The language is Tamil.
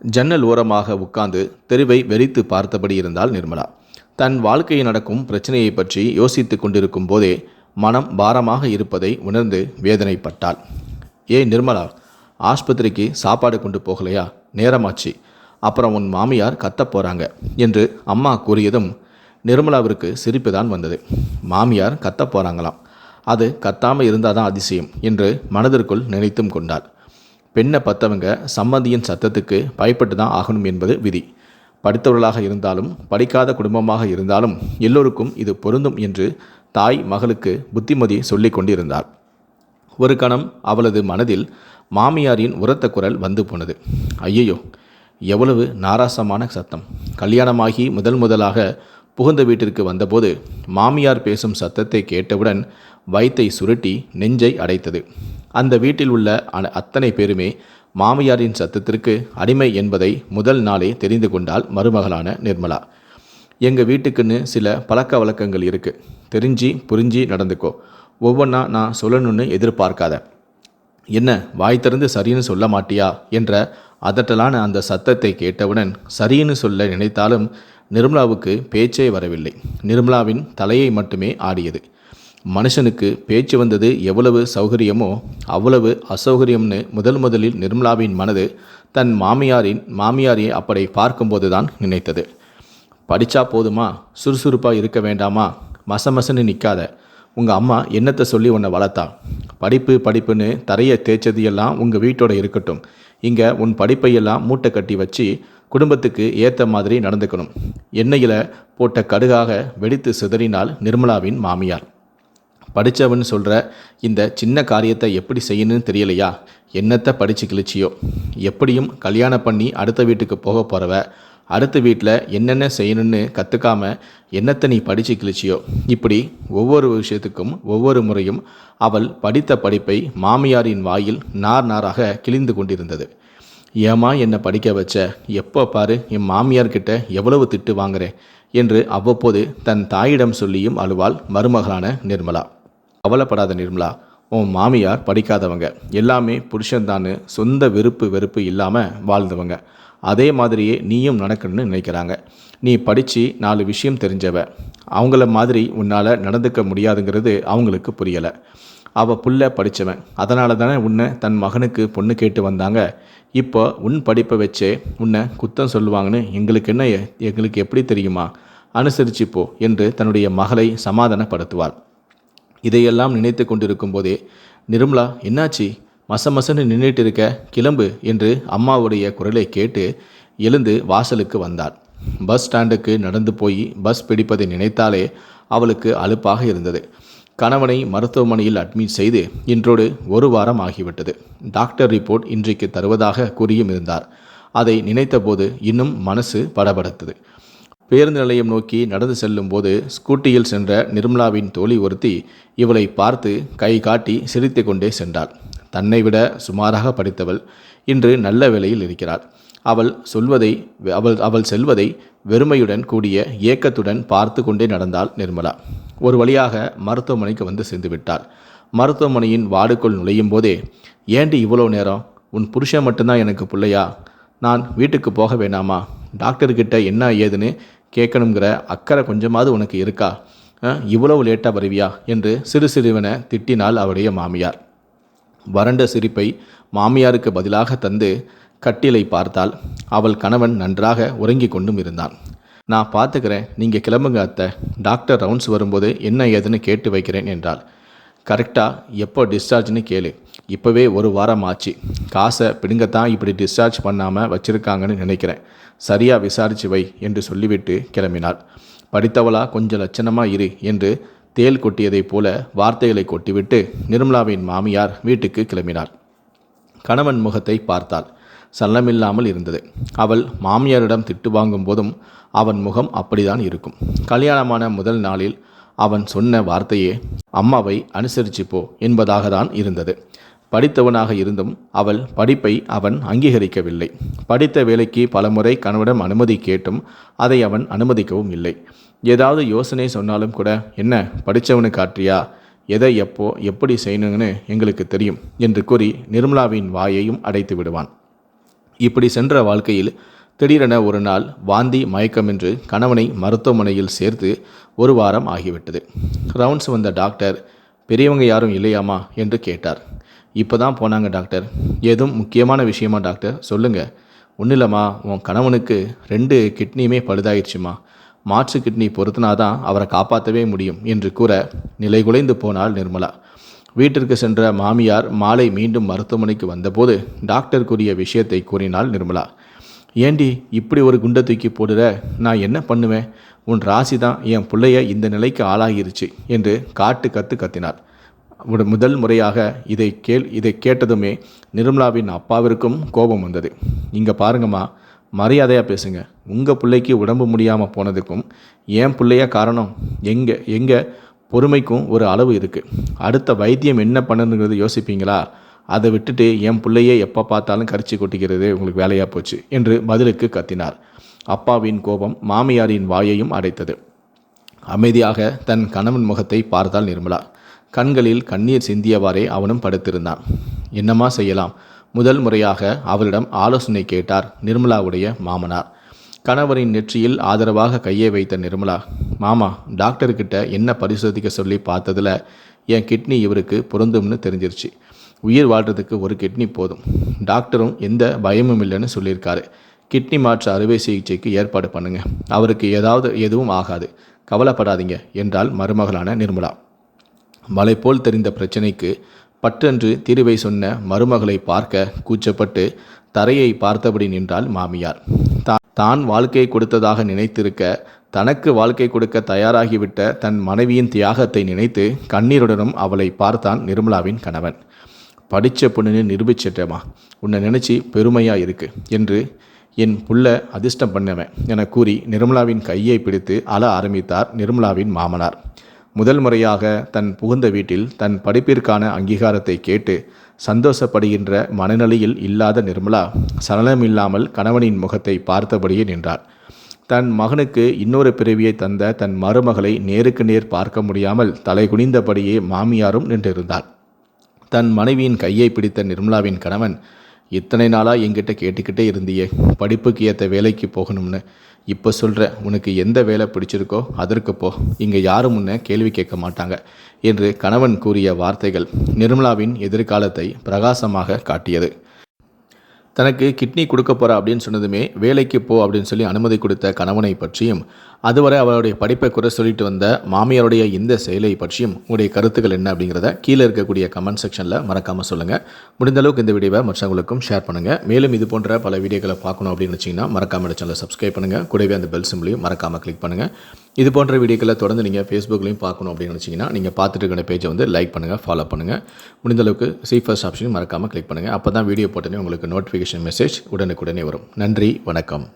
ஜன்னல் ஓரமாக உட்கார்ந்து தெருவை வெறித்து பார்த்தபடி இருந்தாள் நிர்மலா. தன் வாழ்க்கையில் நடக்கும் பிரச்சனையை பற்றி யோசித்து கொண்டிருக்கும் போதே மனம் பாரமாக இருப்பதை உணர்ந்து வேதனைப்பட்டாள். ஏய் நிர்மலா ஆஸ்பத்திரிக்கு சாப்பாடு கொண்டு போகலையா? நேரமாச்சு. அப்புறம் உன் மாமியார் கத்தப் போகிறாங்க என்று அம்மா கூறியதும் நிர்மலாவிற்கு சிரிப்பு தான் வந்தது. மாமியார் கத்தப் போகிறாங்களாம் அது கத்தாமல் இருந்தால் தான் அதிசயம் என்று மனதிற்குள் நினைத்தும் கொண்டாள். பெண்ணை பத்தவங்க சம்மந்தியின் சத்தத்துக்கு பயப்பட்டு தான் ஆகணும் என்பது விதி. படித்தவர்களாக இருந்தாலும் படிக்காத குடும்பமாக இருந்தாலும் எல்லோருக்கும் இது பொருந்தும் என்று தாய் மகளுக்கு புத்திமதி சொல்லி கொண்டிருந்தார் ஒரு கணம் அவளது மனதில் மாமியாரின் உரத்த குரல் வந்து போனது. ஐயையோ எவ்வளவு நாராசமான சத்தம். கல்யாணமாகி முதல் முதலாக புகுந்த வீட்டிற்கு வந்தபோது மாமியார் பேசும் சத்தத்தை கேட்டவுடன் வயிற்றை சுருட்டி நெஞ்சை அடைத்தது. அந்த வீட்டில் உள்ள அத்தனை பேருமே மாமியாரின் சத்தத்திற்கு அடிமை என்பதை முதல் நாளே தெரிந்து கொண்டால் மருமகளான நிர்மலா. எங்கள் வீட்டுக்குன்னு சில பழக்க வழக்கங்கள் இருக்குது தெரிஞ்சு புரிஞ்சு நடந்துக்கோ. ஒவ்வொன்றா நான் சொல்லணும்னு எதிர்பார்க்காத. என்ன வாய் திறந்து சரின்னு சொல்ல மாட்டியா? என்ற அதட்டலான அந்த சத்தத்தை கேட்டவுடன் சரின்னு சொல்ல நினைத்தாலும் நிர்மலாவுக்கு பேச்சே வரவில்லை. நிர்மலாவின் தலையை மட்டுமே ஆடியது. மனுஷனுக்கு பேச்சு வந்தது எவ்வளவு சௌகரியமோ அவ்வளவு அசௌகரியம்னு முதல் முதலில் நிர்மலாவின் மனது தன் மாமியாரின் மாமியாரை அப்படி பார்க்கும்போது தான் நினைத்தது. படித்தா போதுமா? சுறுசுறுப்பாக இருக்க வேண்டாமா? மசமசன்னு நிற்காத உங்கள் அம்மா என்னத்தை சொல்லி உன்னை வளர்த்தா? படிப்பு படிப்புன்னு தரையை தேய்ச்சது எல்லாம் உங்கள் வீட்டோட இருக்கட்டும். இங்கே உன் படிப்பையெல்லாம் மூட்டை கட்டி வச்சு குடும்பத்துக்கு ஏற்ற மாதிரி நடந்துக்கணும். எண்ணெயில் போட்ட கடுகாக வெடித்து சிதறினால் நிர்மலாவின் மாமியார். படித்தவன் சொல்கிற இந்த சின்ன காரியத்தை எப்படி செய்யணும்னு தெரியலையா? என்னத்தை படித்து கிழிச்சியோ? எப்படியும் கல்யாணம் பண்ணி அடுத்த வீட்டுக்கு போக போகிறவ அடுத்த வீட்டில் என்னென்ன செய்யணும்னு கற்றுக்காம என்னத்தை நீ படித்து கிழிச்சியோ? இப்படி ஒவ்வொரு விஷயத்துக்கும் ஒவ்வொரு முறையும் அவள் படித்த படிப்பை மாமியாரின் வாயில் நார் நாராக கிழிந்து கொண்டிருந்தது. ஏமா என்னை படிக்க வச்ச? எப்போ பாரு என் மாமியார்கிட்ட எவ்வளவு திட்டு வாங்குறேன் என்று அவ்வப்போது தன் தாயிடம் சொல்லியும் அழுவாள் மருமகளான நிர்மலா. கவலைப்படாத நிர்மலா உன் மாமியார் படிக்காதவங்க. எல்லாமே புருஷன்தான்னு சொந்த வெறுப்பு வெறுப்பு இல்லாமல் வாழ்ந்தவங்க. அதே மாதிரியே நீயும் நடக்கணும்னு நினைக்கிறாங்க. நீ படித்து நாலு விஷயம் தெரிஞ்சவ. அவங்கள மாதிரி உன்னால் நடந்துக்க முடியாதுங்கிறது அவங்களுக்கு புரியலை. அவள் புள்ள படித்தவன் அதனால தானே உன்னை தன் மகனுக்கு பொண்ணு கேட்டு வந்தாங்க. இப்போ உன் படிப்பை வச்சே உன்னை குத்தம் சொல்லுவாங்கன்னு எங்களுக்கு என்ன எங்களுக்கு எப்படி தெரியுமா? அனுசரிச்சுப்போ என்று தன்னுடைய மகளை சமாதானப்படுத்துவாள். இதையெல்லாம் நினைத்து கொண்டிருக்கும் போதே நிர்மலா என்னாச்சு? மசமசன்னு நின்றுட்டு இருக்க கிளம்பு என்று அம்மாவுடைய குரலை கேட்டு எழுந்து வாசலுக்கு வந்தார் பஸ் ஸ்டாண்டுக்கு நடந்து போய் பஸ் பிடிப்பதை நினைத்தாலே அவளுக்கு அலுப்பாக இருந்தது. கணவனை மருத்துவமனையில் அட்மிட் செய்து இன்றோடு ஒரு வாரம் ஆகிவிட்டது. டாக்டர் ரிப்போர்ட் இன்றைக்கு தருவதாக கூறியும் இருந்தார். அதை நினைத்தபோது இன்னும் மனசு படபடத்தது. பேருந்து நிலையம் நோக்கி நடந்து செல்லும் போது ஸ்கூட்டியில் சென்ற நிர்மலாவின் தோழி ஒருத்தி இவளை பார்த்து கை காட்டி சிரித்து கொண்டே சென்றாள். தன்னை விட சுமாராக படித்தவள் இன்று நல்ல வேலையில் இருக்கிறாள். அவள் சொல்வதை அவள் அவள் செல்வதை வெறுமையுடன் கூடிய ஏக்கத்துடன் பார்த்து கொண்டே நடந்தாள் நிர்மலா. ஒரு வழியாக மருத்துவமனைக்கு வந்து சேர்ந்து விட்டாள். மருத்துவமனையின் வார்டுக்குள் நுழையும் போதே ஏண்டி இவ்வளோ நேரம்? உன் புருஷன் மட்டும்தான் எனக்கு பிள்ளையா? நான் வீட்டுக்கு போக வேணாமா? டாக்டர்கிட்ட என்ன ஏதுன்னு கேட்கணுங்கிற அக்கறை கொஞ்சமாவது உனக்கு இருக்கா? இவ்வளவு லேட்டாக வருவியா? என்று சிறு சிறுவன திட்டினாள் அவருடைய மாமியார். வறண்ட சிரிப்பை மாமியாருக்கு பதிலாக தந்து கட்டிலை பார்த்தால் அவள் கணவன் நன்றாக உறங்கிக் கொண்டும் இருந்தான். நான் பார்த்துக்கிறேன். நீங்கள் கிளம்புங்க அத்தை. டாக்டர் ரவுண்ட்ஸ் வரும்போது என்ன ஏதுன்னு கேட்டு வைக்கிறேன் என்றாள். கரெக்டாக எப்போ டிஸ்சார்ஜ்னு கேளு. இப்போவே ஒரு வாரம் ஆச்சு. காசை பிடுங்கத்தான் இப்படி டிஸ்சார்ஜ் பண்ணாமல் வச்சுருக்காங்கன்னு நினைக்கிறேன். சரியாக விசாரிச்சு வை என்று சொல்லிவிட்டு கிளம்பினாள். படித்தவளா கொஞ்சம் லட்சணமாக இரு என்று தேள் கொட்டியதைப் போல வார்த்தைகளை கொட்டிவிட்டு நிர்மலாவின் மாமியார் வீட்டுக்கு கிளம்பினாள். கணவன் முகத்தை பார்த்தாள். சல்லமில்லாமல் இருந்தது. அவள் மாமியாரிடம் திட்டு வாங்கும் போதும் அவன் முகம் அப்படிதான் இருக்கும். கல்யாணமான முதல் நாளில் அவன் சொன்ன வார்த்தையே அம்மாவை அனுசரிச்சு போ என்பதாக தான் இருந்தது. படித்தவனாக இருந்தும் அவள் படிப்பை அவன் அங்கீகரிக்கவில்லை. படித்த வேலைக்கு பலமுறை கணவனிடம் அனுமதி கேட்டும் அதை அவன் அனுமதிக்கவும் இல்லை. ஏதாவது யோசனை சொன்னாலும் கூட என்ன படித்தவனு காட்டியா? எதை எப்போ எப்படி செய்யணுங்கன்னு எங்களுக்கு தெரியும் என்று கூறி நிர்மலாவின் வாயையும் அடைத்து விடுவான். இப்படி சென்ற வாழ்க்கையில் திடீரென ஒரு நாள் வாந்தி மயக்கமின்றி கணவனை மருத்துவமனையில் சேர்த்து ஒரு வாரம் ஆகிவிட்டது. ரவுண்ட்ஸ் வந்த டாக்டர் பெரியவங்க யாரும் இல்லையாமா என்று கேட்டார். இப்போ தான் போனாங்க டாக்டர். ஏதும் முக்கியமான விஷயமா டாக்டர்? சொல்லுங்கள் ஒன்றும் இல்லைம்மா உன் கணவனுக்கு ரெண்டு கிட்னியுமே பழுதாயிடுச்சுமா மாற்று கிட்னி பொருத்தினாதான் அவரை காப்பாற்றவே முடியும் என்று கூற நிலைகுலைந்து போனாள் நிர்மலா. வீட்டிற்கு சென்ற மாமியார் மாலை மீண்டும் மருத்துவமனைக்கு வந்தபோது டாக்டர் கூறிய விஷயத்தை கூறினாள் நிர்மலா. ஏண்டி இப்படி ஒரு குண்டை தூக்கி போடுற? நான் என்ன பண்ணுவேன்? உன் ராசி தான் என் பிள்ளைய இந்த நிலைக்கு ஆளாகிருச்சு என்று காட்டு கத்து கத்தினார். ஒரு முதல் முறையாக இதை கேள் இதை கேட்டதுமே நிர்மலாவின் அப்பாவிற்கும் கோபம் வந்தது. இங்கே பாருங்கம்மா மரியாதையாக பேசுங்க. உங்கள் பிள்ளைக்கு உடம்பு முடியாமல் போனதுக்கும் ஏன் பிள்ளைய காரணம் எங்கே எங்கே? பொறுமைக்கும் ஒரு அளவு இருக்குது அடுத்த வைத்தியம் என்ன பண்ணணுங்கிறது யோசிப்பீங்களா? அதை விட்டுட்டு என் பிள்ளையே எப்போ பார்த்தாலும் கரிச்சு கொட்டிக்கிறது உங்களுக்கு வேலையாக போச்சு என்று பதிலுக்கு கத்தினார். அப்பாவின் கோபம் மாமியாரின் வாயையும் அடைத்தது. அமைதியாக தன் கணவன் முகத்தை பார்த்தால் நிர்மலா. கண்களில் கண்ணீர் சிந்தியவாறே அவனும் படுத்திருந்தான். என்னம்மா செய்யலாம்? முதல் முறையாக அவரிடம் ஆலோசனை கேட்டார் நிர்மலாவுடைய மாமனார். கணவரின் நெற்றியில் ஆதரவாக கையை வைத்த நிர்மலா மாமா டாக்டர்கிட்ட என்ன பரிசோதிக்க சொல்லி பார்த்ததில் என் கிட்னி இவருக்கு பொருந்தும்னு தெரிஞ்சிருச்சு. உயிர் வாழ்கிறதுக்கு ஒரு கிட்னி போதும். டாக்டரும் எந்த பயமும் இல்லைன்னு சொல்லியிருக்காரு. கிட்னி மாற்று அறுவை சிகிச்சைக்கு ஏற்பாடு பண்ணுங்க. அவருக்கு ஏதாவது எதுவும் ஆகாது. கவலைப்படாதீங்க என்றால் மருமகளான நிர்மலா. மலை போல் தெரிந்த பிரச்சனைக்கு பற்றென்று தீர்வை சொன்ன மருமகளை பார்க்க கூச்சப்பட்டு தரையை பார்த்தபடி நின்றாள் மாமியார். தான் தான் வாழ்க்கை கொடுத்ததாக நினைத்திருக்க தனக்கு வாழ்க்கை கொடுக்க தயாராகிவிட்ட தன் மனைவியின் தியாகத்தை நினைத்து கண்ணீருடனும் அவளை பார்த்தான் நிர்மலாவின் கணவன். படித்த பொண்ணுன்னு நிரூபிச்சிட்டேமா உன்னை நினச்சி பெருமையாக இருக்கு என்று என் புள்ள அதிர்ஷ்டம் பண்ணுவேன் என கூறி நிர்மலாவின் கையை பிடித்து அழ ஆரம்பித்தார் நிர்மலாவின் மாமனார். முதல் முறையாக தன் புகுந்த வீட்டில் தன் படிப்பிற்கான அங்கீகாரத்தை கேட்டு சந்தோஷப்படுகின்ற மனநிலையில் இல்லாத நிர்மலா சலனமில்லாமல் கணவனின் முகத்தை பார்த்தபடியே நின்றாள் தன் மகனுக்கு இன்னொரு பிறவியை தந்த தன் மருமகளை நேருக்கு நேர் பார்க்க முடியாமல் தலை குனிந்தபடியே மாமியாரும் நின்றிருந்தாள் தன் மனைவியின் கையை பிடித்த நிர்மலாவின் கணவன் இத்தனை நாளாக என்கிட்ட கேட்டுக்கிட்டே இருந்தியே படிப்புக்கு ஏற்ற வேலைக்கு போகணும்னு. இப்போ சொல்கிற உனக்கு எந்த வேலை பிடிச்சிருக்கோ அதற்கு போ. இங்கே யாரும் முன்ன கேள்வி கேட்க மாட்டாங்க என்று கணவன் கூறிய வார்த்தைகள் நிர்மலாவின் எதிர்காலத்தை பிரகாசமாக காட்டியது. தனக்கு கிட்னி கொடுக்க போகிறா அப்படின்னு சொன்னதுமே வேலைக்கு போ அப்படின்னு சொல்லி அனுமதி கொடுத்த கணவனை பற்றியும் அதுவரை அவருடைய படிப்பை குறை சொல்லிட்டு வந்த மாமியாருடைய இந்த செயலை பற்றியும் உங்களுடைய கருத்துக்கள் என்ன அப்படிங்கிறத கீழே இருக்கக்கூடிய கமெண்ட் செக்ஷனில் மறக்காமல் சொல்லுங்கள் முடிந்த அளவுக்கு இந்த வீடியோவை மற்றவங்களுக்கும் ஷேர் பண்ணுங்கள் மேலும் இது போன்ற பல வீடியோக்களை பார்க்கணும் அப்படின்னு வச்சிங்கன்னா மறக்காமல் சேனலை சப்ஸ்கிரைப் பண்ணுங்கள் கூடவே அந்த பெல் சிம்லையும் மறக்காமல் கிளிக் பண்ணுங்கள் இது போன்ற வீடியோக்களை தொடர்ந்து நீங்கள் ஃபேஸ்புக்லையும் பார்க்கணும் அப்படின்னு நினச்சிங்கன்னா நீங்கள் பார்த்துட்டு இருக்கிற பேஜை வந்து லைக் பண்ணுங்கள் ஃபாலோ பண்ணுங்கள் முடிந்த அளவுக்கு சி ஃபர்ஸ்ட் ஆப்ஷனையும் மறக்காமல் கிளிக் பண்ணுங்கள் அப்போ தான் வீடியோ போட்டோன்னே உங்களுக்கு நோட்டிஃபிகேஷன் மெசேஜ் உடனுக்குடனே வரும். நன்றி வணக்கம்.